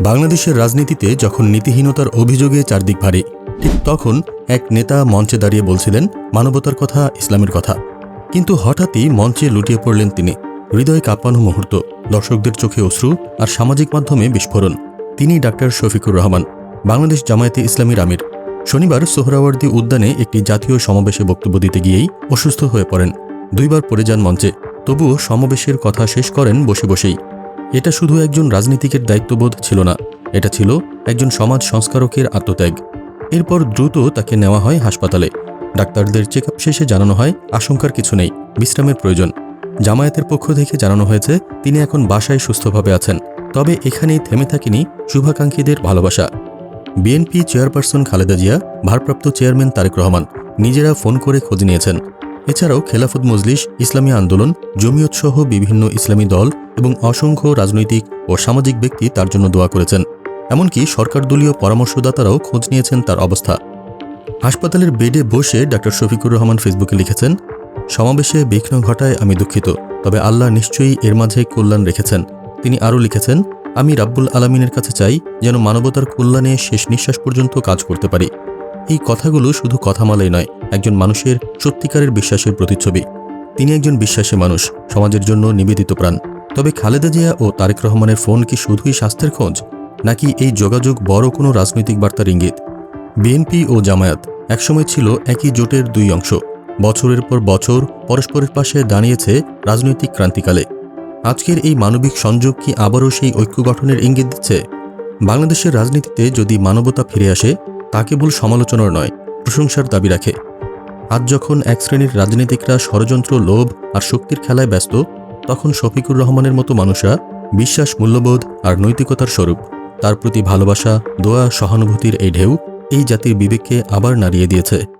বাংলাদেশের রাজনীতিতে যখন নীতিহীনতার অভিযোগে চারদিক ভারী, ঠিক তখন এক নেতা মঞ্চে দাঁড়িয়ে বলছিলেন মানবতার কথা, ইসলামের কথা। কিন্তু হঠাৎই মঞ্চে লুটিয়ে পড়লেন তিনি। হৃদয় কাঁপানো মুহূর্ত, দর্শকদের চোখে অশ্রু আর সামাজিক মাধ্যমে বিস্ফোরণ। তিনি ডাক্তার শফিকুর রহমান, বাংলাদেশ জামায়াতে ইসলামীর আমির। শনিবার সোহরাওয়ার্দী উদ্যানে একটি জাতীয় সমাবেশে বক্তব্য দিতে গিয়েই অসুস্থ হয়ে পড়েন। দুইবার পড়ে যান মঞ্চে, তবুও সমাবেশের কথা শেষ করেন বসে বসেই। এটা শুধু একজন রাজনীতিকের দায়িত্ববোধ ছিল না, এটা ছিল একজন সমাজ সংস্কারকের আত্মত্যাগ। এরপর দ্রুত তাকে নেওয়া হয় হাসপাতালে। ডাক্তারদের চেক শেষে জানানো হয় আশঙ্কার কিছু নেই, বিশ্রামের প্রয়োজন। জামায়াতের পক্ষ থেকে জানানো হয়েছে, তিনি এখন বাসায় সুস্থভাবে আছেন, তবে এখানেই থেমে থাকেনি শুভাকাঙ্ক্ষীদের ভালোবাসা। বিএনপি চেয়ারপারসন খালেদা জিয়া, ভারপ্রাপ্ত চেয়ারম্যান তারেক রহমান, নিজেরা ফোন করে খোঁজ নিয়েছেন। এছাড়াও খেলাফত মজলিস, ইসলামী আন্দোলন, জমিয়ত সহ বিভিন্ন ইসলামী দল এবং অসংখ্য রাজনৈতিক ও সামাজিক ব্যক্তি তার জন্য দোয়া করেছেন। এমনকি সরকার দলীয় পরামর্শদাতারাও খোঁজ নিয়েছেন তার অবস্থা। হাসপাতালের বেডে বসে ডক্টর শফিকুর রহমান ফেসবুকে লিখেছেন, সমাবেশে বিঘ্ন ঘটায় আমি দুঃখিত, তবে আল্লাহ নিশ্চয়ই এর মাঝে কল্যাণ রেখেছেন। তিনি আরও লিখেছেন, আমি রাব্বুল আলমিনের কাছে চাই যেন মানবতার কল্যাণে শেষ নিঃশ্বাস পর্যন্ত কাজ করতে পারি। এই কথাগুলো শুধু কথামালাই নয়, একজন মানুষের সত্যিকারের বিশ্বাসের প্রতিচ্ছবি। তিনি একজন বিশ্বাসী মানুষ, সমাজের জন্য নিবেদিত প্রাণ। তবে খালেদা জিয়া ও তারেক রহমানের ফোন কি শুধুই স্বাস্থ্যের খোঁজ, নাকি এই যোগাযোগ বড় কোনো রাজনৈতিক বার্তার ইঙ্গিত? বিএনপি ও জামায়াত একসময় ছিল একই জোটের দুই অংশ। বছরের পর বছর পরস্পরের পাশে দাঁড়িয়েছে রাজনৈতিক ক্রান্তিকালে। আজকের এই মানবিক সংযোগ কি আবারও সেই ঐক্য গঠনের ইঙ্গিত দিচ্ছে? বাংলাদেশের রাজনীতিতে যদি মানবতা ফিরে আসে তা কেবল সমালোচনার নয়, প্রশংসার দাবি রাখে। আজ যখন এক শ্রেণির রাজনীতিকরা ষড়যন্ত্র, লোভ আর শক্তির খেলায় ব্যস্ত, তখন শফিকুর রহমানের মতো মানুষরা বিশ্বাস, মূল্যবোধ আর নৈতিকতার স্বরূপ। তার প্রতি ভালোবাসা, দোয়া, সহানুভূতির এই ঢেউ এই জাতির বিবেককে আবার নাড়িয়ে দিয়েছে।